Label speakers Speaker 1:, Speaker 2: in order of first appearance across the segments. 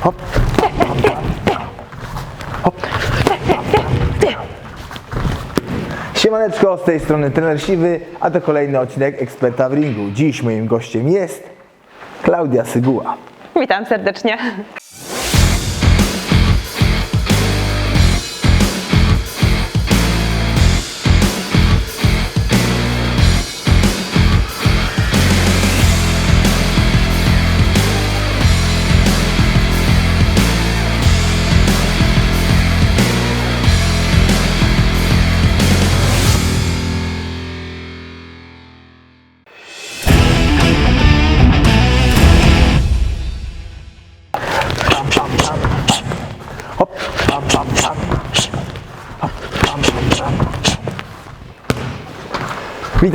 Speaker 1: Hop. Hop. Siemaneczko, z tej strony trener Siwy, a to kolejny odcinek Eksperta w Ringu. Dziś moim gościem jest Klaudia Syguła.
Speaker 2: Witam serdecznie.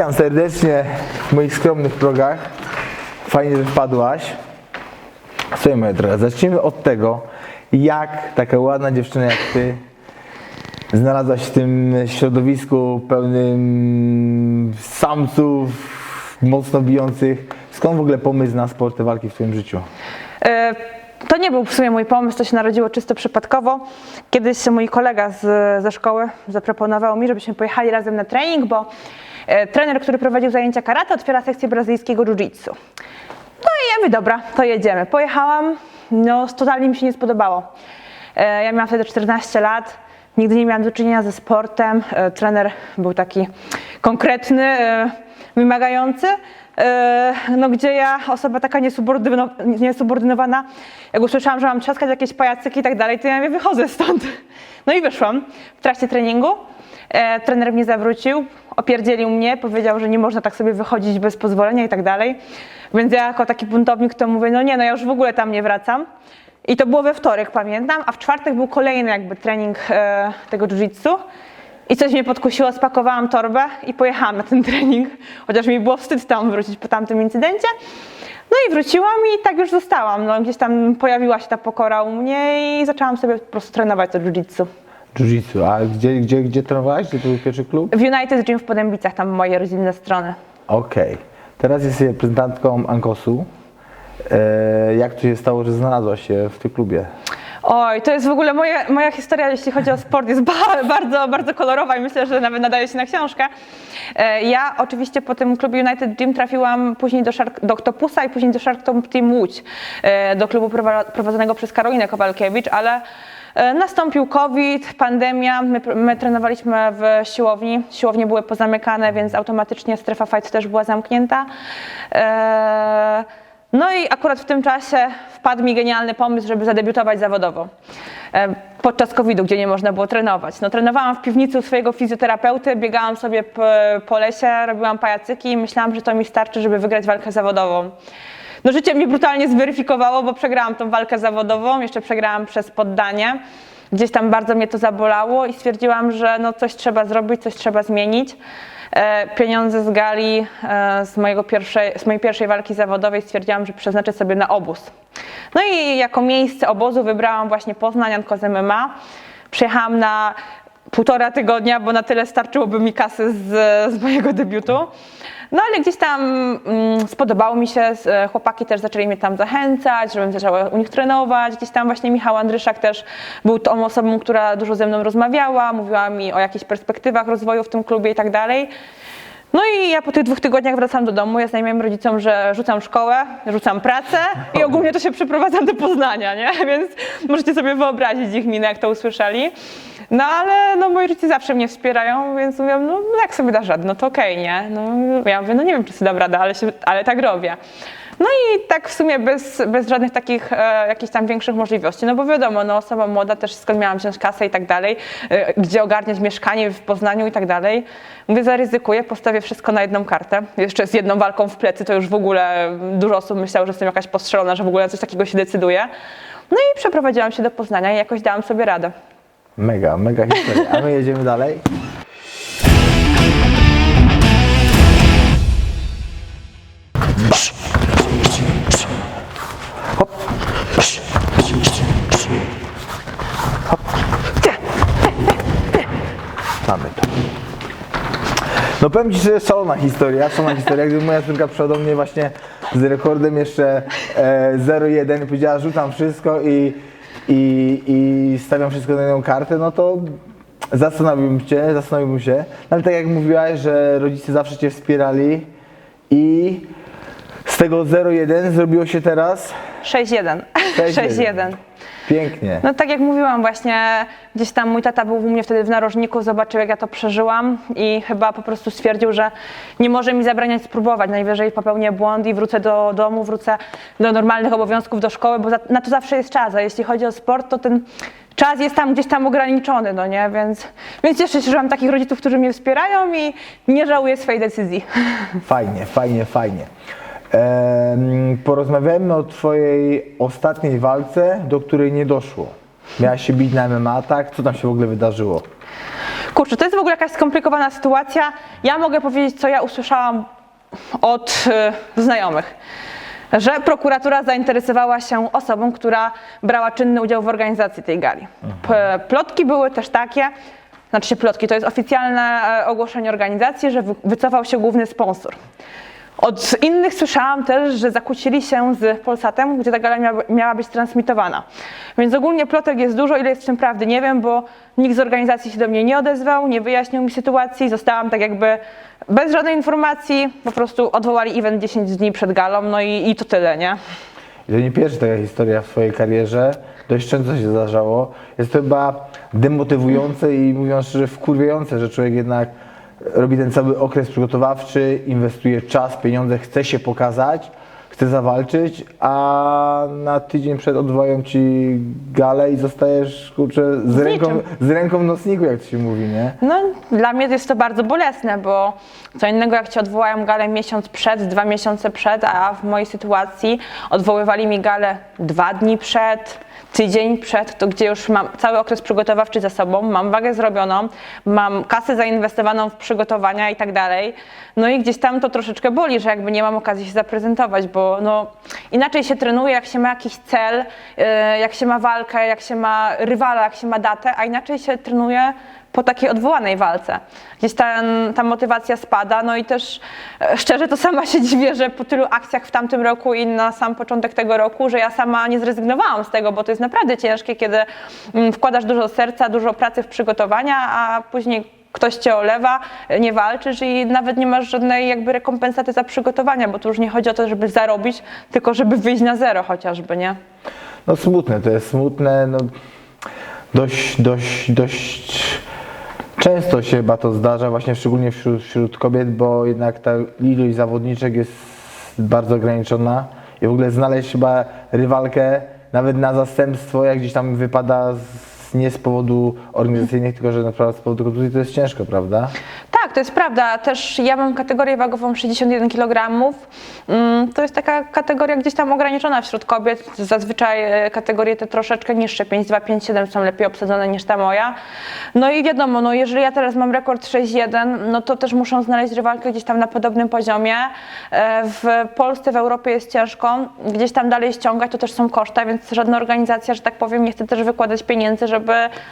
Speaker 1: Witam serdecznie w moich skromnych progach. Fajnie, że wpadłaś. Słuchaj moja droga, zacznijmy od tego, jak taka ładna dziewczyna jak ty znalazłaś w tym środowisku pełnym samców mocno bijących. Skąd w ogóle pomysł na sporty walki w twoim życiu?
Speaker 2: E, To nie był w sumie mój pomysł, to się narodziło czysto przypadkowo. Kiedyś mój kolega z, ze szkoły zaproponował mi, żebyśmy pojechali razem na trening, bo trener, który prowadził zajęcia karate, otwiera sekcję brazylijskiego jiu-jitsu. No i ja mówię, dobra, to jedziemy. Pojechałam, no totalnie mi się nie spodobało. E, Ja miałam wtedy 14 lat, nigdy nie miałam do czynienia ze sportem. E, Trener był taki konkretny, e, wymagający. E, No, gdzie ja, osoba taka niesubordyno- niesubordynowana, jak usłyszałam, że mam trzaskać jakieś pajacyki i tak dalej, to ja mówię, wychodzę stąd. No i wyszłam w trakcie treningu. E, trener mnie zawrócił, opierdzielił mnie, powiedział, że nie można tak sobie wychodzić bez pozwolenia i tak dalej. Więc ja jako taki buntownik to mówię, no nie, no ja już w ogóle tam nie wracam. I to było we wtorek, pamiętam, a w czwartek był kolejny jakby trening e, tego jiu-jitsu. I coś mnie podkusiło, spakowałam torbę i pojechałam na ten trening, chociaż mi było wstyd tam wrócić po tamtym incydencie. No i wróciłam i tak już zostałam. No, gdzieś tam pojawiła się ta pokora u mnie i zaczęłam sobie po prostu trenować to jiu-jitsu.
Speaker 1: Jiu-jitsu. A gdzie, gdzie, gdzie trenowałaś? Gdzie to był pierwszy klub?
Speaker 2: W United Gym w Podębicach, tam moje rodzinne strony.
Speaker 1: Okej. Teraz jesteś reprezentantką Ankosu. E, jak to się stało, że znalazłaś się w tym klubie?
Speaker 2: Oj, to jest w ogóle moja, moja historia, jeśli chodzi o sport, jest ba, bardzo, bardzo kolorowa i myślę, że nawet nadaje się na książkę. E, Ja oczywiście po tym klubie United Gym trafiłam później do, Shark, do Octopusa i później do Shark Tank Team Łódź, e, do klubu prowa- prowadzonego przez Karolinę Kowalkiewicz, ale nastąpił COVID, pandemia, my, my trenowaliśmy w siłowni, siłownie były pozamykane, więc automatycznie strefa fight też była zamknięta. E, no i akurat w tym czasie wpadł mi genialny pomysł, żeby zadebiutować zawodowo. E, Podczas COVID-u, gdzie nie można było trenować. No, trenowałam w piwnicy swojego fizjoterapeuty, biegałam sobie po lesie, robiłam pajacyki i myślałam, że to mi starczy, żeby wygrać walkę zawodową. No życie mnie brutalnie zweryfikowało, bo przegrałam tą walkę zawodową, jeszcze przegrałam przez poddanie. Gdzieś tam bardzo mnie to zabolało i stwierdziłam, że no coś trzeba zrobić, coś trzeba zmienić. E, Pieniądze z gali e, z, mojego pierwszej, z mojej pierwszej walki zawodowej stwierdziłam, że przeznaczę sobie na obóz. No i jako miejsce obozu wybrałam właśnie Poznań, Anko z MMA. Przyjechałam na półtora tygodnia, bo na tyle starczyłoby mi kasy z, z mojego debiutu. No ale gdzieś tam mm, spodobało mi się, e, chłopaki też zaczęli mnie tam zachęcać, żebym zaczęła u nich trenować. Gdzieś tam właśnie Michał Andryszak też był tą osobą, która dużo ze mną rozmawiała, mówiła mi o jakichś perspektywach rozwoju w tym klubie i tak dalej. No i ja po tych dwóch tygodniach wracam do domu, ja znajmiałam rodzicom, że rzucam szkołę, rzucam pracę i ogólnie to się przeprowadzam do Poznania, nie? Więc możecie sobie wyobrazić ich minę, jak to usłyszeli. No ale no, moi rodzice zawsze mnie wspierają, więc mówią, no jak sobie dasz radę, no to okej, nie? No ja mówię, no nie wiem, czy sobie dam radę, ale, się, ale tak robię. No i tak w sumie bez, bez żadnych takich e, jakichś tam większych możliwości, no bo wiadomo, no osoba młoda też skąd miałam wziąć kasę i tak dalej, e, gdzie ogarniać mieszkanie w Poznaniu i tak dalej. Mówię, zaryzykuję, postawię wszystko na jedną kartę, jeszcze z jedną walką w plecy, to już w ogóle dużo osób myślało, że jestem jakaś postrzelona, że w ogóle coś takiego się decyduje. No i przeprowadziłam się do Poznania i jakoś dałam sobie radę.
Speaker 1: Mega, mega historia. A my jedziemy dalej. Hop. No powiem Ci, że szalona historia, szalona historia, gdy moja córka przyszła do mnie właśnie z rekordem jeszcze e, 0-1 i powiedziała, rzucam wszystko i, i, i stawiam wszystko na jedną kartę, no to zastanowiłbym się, zastanowiłbym się. No, ale tak jak mówiłaś, że rodzice zawsze Cię wspierali i z tego 0-1 zrobiło się teraz
Speaker 2: 6-1.
Speaker 1: 6-1.
Speaker 2: 6-1.
Speaker 1: pięknie.
Speaker 2: No tak jak mówiłam właśnie, gdzieś tam mój tata był u mnie wtedy w narożniku, zobaczył jak ja to przeżyłam i chyba po prostu stwierdził, że nie może mi zabraniać spróbować. Najwyżej popełnię błąd i wrócę do domu, wrócę do normalnych obowiązków, do szkoły, bo na to zawsze jest czas, a jeśli chodzi o sport, to ten czas jest tam gdzieś tam ograniczony, no nie, więc, więc cieszę się, że mam takich rodziców, którzy mnie wspierają i nie żałuję swojej decyzji.
Speaker 1: Fajnie, fajnie, fajnie. Porozmawiajmy o Twojej ostatniej walce, do której nie doszło. Miałaś się bić na MMA, tak? Co tam się w ogóle wydarzyło?
Speaker 2: Kurczę, to jest w ogóle jakaś skomplikowana sytuacja. Ja mogę powiedzieć, co ja usłyszałam od y, znajomych. Że prokuratura zainteresowała się osobą, która brała czynny udział w organizacji tej gali. P- plotki były też takie, znaczy się plotki, to jest oficjalne e, ogłoszenie organizacji, że wy- wycofał się główny sponsor. Od innych słyszałam też, że zakłócili się z Polsatem, gdzie ta gala miała, być transmitowana. Więc ogólnie plotek jest dużo, ile jest w tym prawdy nie wiem, bo nikt z organizacji się do mnie nie odezwał, nie wyjaśnił mi sytuacji, zostałam tak jakby bez żadnej informacji, po prostu odwołali event 10 dni przed galą, no i, i to tyle, nie?
Speaker 1: To nie pierwsza taka historia w Twojej karierze. Dość często się zdarzało. Jest to chyba demotywujące i mówiąc szczerze wkurwiające, że człowiek jednak robi ten cały okres przygotowawczy, inwestuje czas, pieniądze, chce się pokazać, chce zawalczyć, a na tydzień przed odwołają Ci galę i zostajesz kurczę, z, ręką,
Speaker 2: niczym.
Speaker 1: z ręką w nocniku, jak to się mówi, nie?
Speaker 2: No, dla mnie jest to bardzo bolesne, bo co innego jak ci odwołają galę miesiąc przed, dwa miesiące przed, a w mojej sytuacji odwoływali mi galę dwa dni przed, tydzień przed, to gdzie już mam cały okres przygotowawczy za sobą, mam wagę zrobioną, mam kasę zainwestowaną w przygotowania i tak dalej. No i gdzieś tam to troszeczkę boli, że jakby nie mam okazji się zaprezentować, bo no, inaczej się trenuje, jak się ma jakiś cel, yy, jak się ma walkę, jak się ma rywala, jak się ma datę, a inaczej się trenuje po takiej odwołanej walce. Gdzieś ta, ta motywacja spada, no i też e, szczerze to sama się dziwię, że po tylu akcjach w tamtym roku i na sam początek tego roku, że ja sama nie zrezygnowałam z tego, bo to jest naprawdę ciężkie, kiedy mm, wkładasz dużo serca, dużo pracy w przygotowania, a później ktoś cię olewa, nie walczysz i nawet nie masz żadnej jakby rekompensaty za przygotowania, bo tu już nie chodzi o to, żeby zarobić, tylko żeby wyjść na zero chociażby, nie?
Speaker 1: No smutne, to jest smutne, no dość, dość, dość często się chyba to zdarza, właśnie szczególnie wśród, wśród kobiet, bo jednak ta ilość zawodniczek jest bardzo ograniczona i w ogóle znaleźć chyba rywalkę nawet na zastępstwo, jak gdzieś tam wypada z, nie z powodu organizacyjnych, tylko że naprawdę z powodu kontuzji, to jest ciężko, prawda?
Speaker 2: Tak, to jest prawda. Też ja mam kategorię wagową 61 kg. Mm, To jest taka kategoria gdzieś tam ograniczona wśród kobiet. Zazwyczaj e, kategorie te troszeczkę niższe, 5,2, 5,7 są lepiej obsadzone niż ta moja. No i wiadomo, no jeżeli ja teraz mam rekord 6,1, no to też muszę znaleźć rywalkę gdzieś tam na podobnym poziomie. E, W Polsce, w Europie jest ciężko. Gdzieś tam dalej ściągać, to też są koszta, więc żadna organizacja, że tak powiem, nie chce też wykładać pieniędzy, żeby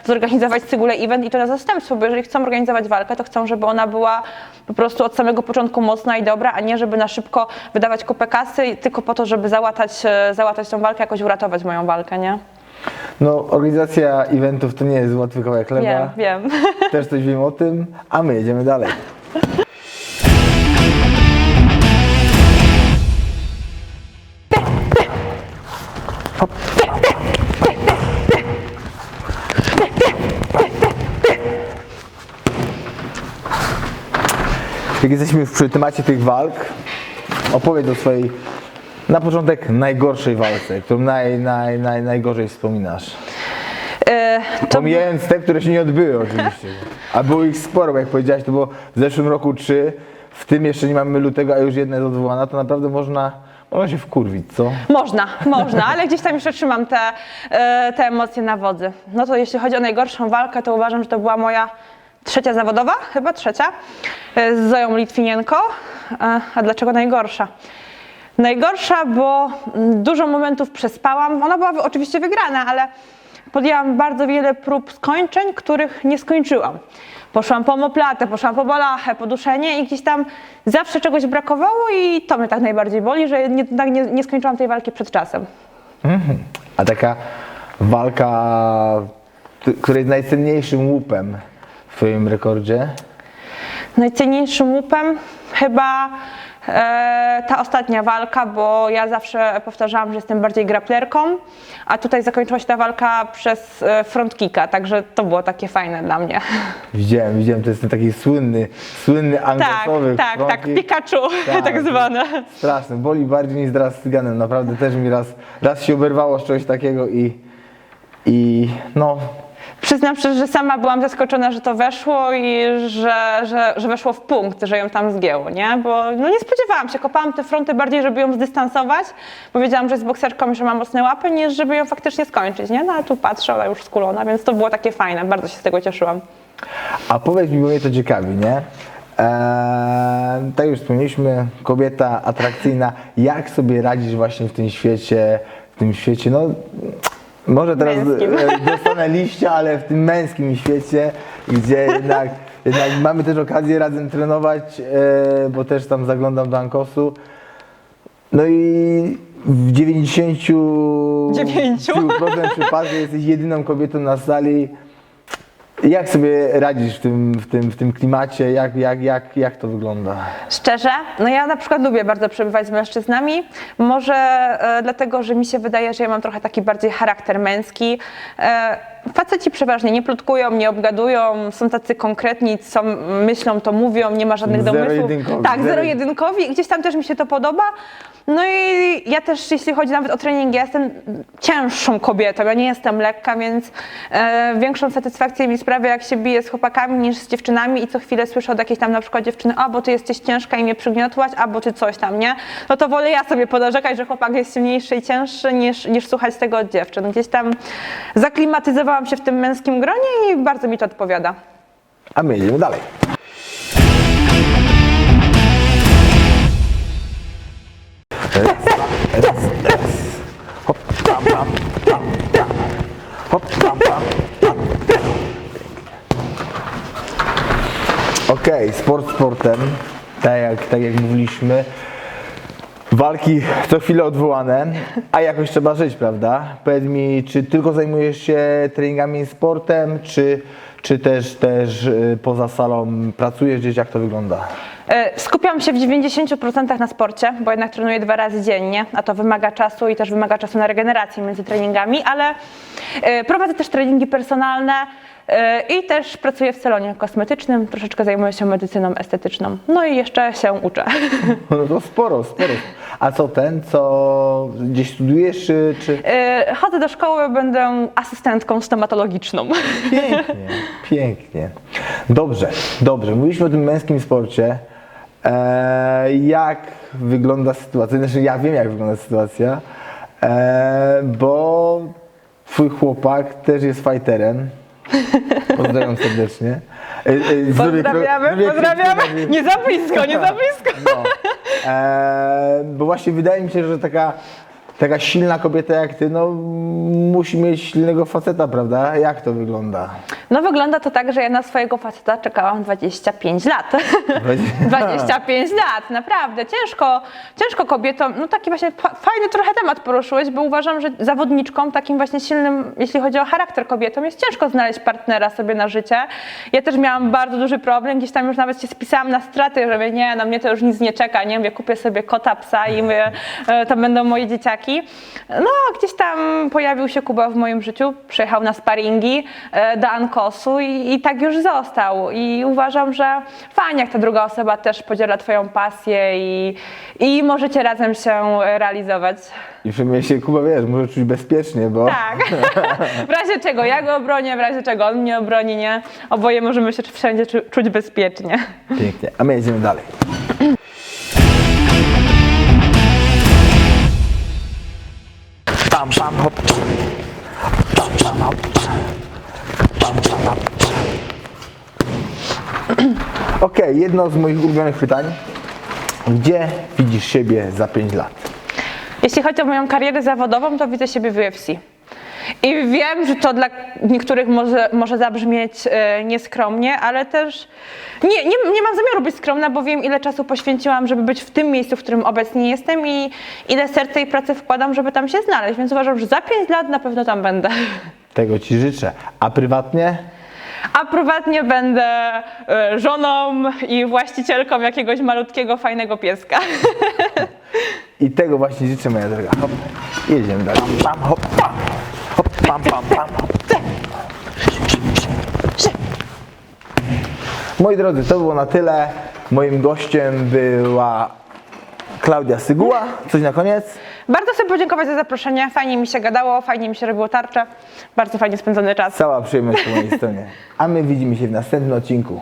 Speaker 2: zorganizować cygule event i to na zastępstwo, bo jeżeli chcą organizować walkę, to chcą, żeby ona była po prostu od samego początku mocna i dobra, a nie żeby na szybko wydawać kupę kasy tylko po to, żeby załatać, e, załatać tą walkę, jakoś uratować moją walkę, nie?
Speaker 1: No organizacja eventów to nie jest łatwy kawałek chleba.
Speaker 2: Wiem, wiem.
Speaker 1: Też coś wiem o tym, a my jedziemy dalej. Jak jesteśmy już przy temacie tych walk, opowiedz o swojej na początek najgorszej walce, którą naj, naj, naj, najgorzej wspominasz.
Speaker 2: E, To
Speaker 1: Pomijając te, które się nie odbyły oczywiście. A było ich sporo, bo jak powiedziałeś, to było w zeszłym roku trzy, w tym jeszcze nie mamy lutego, a już jedna jest odwołana, to naprawdę można, można się wkurwić, co?
Speaker 2: Można, można, ale gdzieś tam jeszcze trzymam te, e, te emocje na wodzy. No to jeśli chodzi o najgorszą walkę, to uważam, że to była moja trzecia zawodowa, chyba trzecia, e, z Zoją Litwinienko. E, A dlaczego najgorsza? Najgorsza, bo mm, dużo momentów przespałam. Ona była oczywiście wygrana, ale podjęłam bardzo wiele prób skończeń, których nie skończyłam. poszłam po moplatę, poszłam po balachę, po duszenie i gdzieś tam zawsze czegoś brakowało i to mnie tak najbardziej boli, że nie, tak nie, nie skończyłam tej walki przed czasem.
Speaker 1: A taka walka, która jest najcenniejszym łupem Twoim rekordzie?
Speaker 2: Najcenniejszym łupem chyba e, ta ostatnia walka, bo ja zawsze powtarzałam, że jestem bardziej graplerką, a tutaj zakończyła się ta walka przez e, front kicka, także to było takie fajne dla mnie.
Speaker 1: Widziałem, widziałem, to jest ten taki słynny, słynny
Speaker 2: Tak,
Speaker 1: anglosowy
Speaker 2: tak, tak. Pikachu,
Speaker 1: Tak.
Speaker 2: tak, zwane.
Speaker 1: Straszne, boli bardziej niż zaraz z cyganem. Naprawdę też mi raz, raz się oberwało z czegoś takiego i, i no,
Speaker 2: Przyznam szczerze, że sama byłam zaskoczona, że to weszło i że, że, że weszło w punkt, że ją tam zgięło, nie? Bo no nie spodziewałam się, kopałam te fronty bardziej, żeby ją zdystansować, bo wiedziałam, że jest bokserką że ma mocne łapy, niż żeby ją faktycznie skończyć, nie? No a tu patrzę, ona już skulona, więc to było takie fajne, bardzo się z tego cieszyłam.
Speaker 1: A powiedz mi, bo mnie to ciekawi, nie? Eee, tak już wspomnieliśmy, kobieta atrakcyjna. Jak sobie radzisz właśnie w tym świecie, w tym świecie, no może teraz
Speaker 2: Męskim.
Speaker 1: e, dostanę liścia, ale w tym męskim świecie, gdzie jednak, jednak mamy też okazję razem trenować, e, bo też tam zaglądam do Ankosu. No i w 90
Speaker 2: Dziewięciu.
Speaker 1: procent przypadków jesteś jedyną kobietą na sali. Jak sobie radzisz w tym, w tym, w tym klimacie? Jak, jak, jak, jak to wygląda?
Speaker 2: Szczerze, no ja na przykład lubię bardzo przebywać z mężczyznami. Może e, dlatego, że mi się wydaje, że ja mam trochę taki bardziej charakter męski. E, faceci przeważnie nie plotkują, nie obgadują, są tacy konkretni, co myślą, to mówią, nie ma żadnych domysłów.
Speaker 1: Zero-jedynkowi,
Speaker 2: Tak,
Speaker 1: zero-
Speaker 2: zero-jedynkowi i gdzieś tam też mi się to podoba. No i ja też, jeśli chodzi nawet o trening, ja jestem cięższą kobietą, ja nie jestem lekka, więc e, większą satysfakcję mi sprawia, jak się biję z chłopakami niż z dziewczynami i co chwilę słyszę od jakiejś tam na przykład dziewczyny, a bo ty jesteś ciężka i mnie przygniotłaś, a bo ty coś tam, nie? No to wolę ja sobie podarzekać, że chłopak jest silniejszy i cięższy niż, niż słuchać tego od dziewczyn. Gdzieś tam zaklimatyzowałam się w tym męskim gronie i bardzo mi to odpowiada.
Speaker 1: A my jedziemy dalej. Hop, pam, pam, pam, pam. Hop, pam, pam, pam. Okej, sport sportem, tak jak, tak jak mówiliśmy. Walki co chwilę odwołane, a jakoś trzeba żyć, prawda? Powiedz mi, czy tylko zajmujesz się treningami i sportem, czy, czy też, też y, poza salą pracujesz gdzieś, jak to wygląda?
Speaker 2: E, Skupiam się w 90% na sporcie, bo jednak trenuję dwa razy dziennie, a to wymaga czasu i też wymaga czasu na regenerację między treningami, ale e, prowadzę też treningi personalne e, i też pracuję w salonie kosmetycznym, troszeczkę zajmuję się medycyną estetyczną. No i jeszcze się uczę.
Speaker 1: No to sporo, sporo. A co ten, co gdzieś studiujesz, czy... czy...
Speaker 2: Chodzę do szkoły, będę asystentką stomatologiczną.
Speaker 1: Pięknie, pięknie. Dobrze, dobrze. Mówiliśmy o tym męskim sporcie. Eee, jak wygląda sytuacja? Znaczy, ja wiem, jak wygląda sytuacja, eee, bo twój chłopak też jest fighterem. Pozdrawiam serdecznie. E, e,
Speaker 2: Pozdrawiamy,
Speaker 1: zrobię
Speaker 2: pozdrawiamy. Nie za blisko, nie za blisko.
Speaker 1: no. Bo właśnie wydaje mi się, że taka, taka silna kobieta jak ty, no musi mieć silnego faceta, prawda? Jak to wygląda?
Speaker 2: No wygląda to tak, że ja na swojego faceta czekałam 25 lat. 25 lat, naprawdę. Ciężko, ciężko kobietom, no taki właśnie fa- fajny trochę temat poruszyłeś, bo uważam, że zawodniczkom, takim właśnie silnym, jeśli chodzi o charakter kobietom, jest ciężko znaleźć partnera sobie na życie. Ja też miałam bardzo duży problem, gdzieś tam już nawet się spisałam na straty, że mówię, nie, na mnie to już nic nie czeka, nie, mówię, kupię sobie kota, psa i mówię, e, to będą moje dzieciaki. No, gdzieś tam pojawił się Kuba w moim życiu, przyjechał na sparingi e, do Ankosu i, i tak już został. I uważam, że fajnie, jak ta druga osoba też podziela twoją pasję i, i możecie razem się realizować.
Speaker 1: I przynajmniej się Kuba, wiesz, może czuć bezpiecznie, bo
Speaker 2: Tak. W razie czego ja go obronię, w razie czego on mnie obroni, nie? Oboje możemy się wszędzie czu- czuć bezpiecznie.
Speaker 1: pięknie. A my jedziemy dalej. Pam, pam, hop. Hop. Hop. Okej, jedno z moich ulubionych pytań. Gdzie widzisz siebie za 5 lat?
Speaker 2: Jeśli chodzi o moją karierę zawodową, to widzę siebie w UFC. I wiem, że to dla niektórych może, może zabrzmieć e, nieskromnie, ale też nie, nie, nie mam zamiaru być skromna, bo wiem, ile czasu poświęciłam, żeby być w tym miejscu, w którym obecnie jestem i ile serca i pracy wkładam, żeby tam się znaleźć. Więc uważam, że za 5 lat na pewno tam będę.
Speaker 1: Tego Ci życzę. A prywatnie?
Speaker 2: A prywatnie będę e, żoną i właścicielką jakiegoś malutkiego, fajnego pieska.
Speaker 1: I tego właśnie życzę, moja droga. Hop, jedziemy dalej. Pam, hop, pam. Pam, pam, pam. Moi drodzy, to było na tyle. Moim gościem była Klaudia Syguła. Coś na koniec?
Speaker 2: Bardzo chcę podziękować za zaproszenie. Fajnie mi się gadało, fajnie mi się robiło tarcze. Bardzo fajnie spędzony czas.
Speaker 1: Cała przyjemność po mojej stronie. A my widzimy się w następnym odcinku.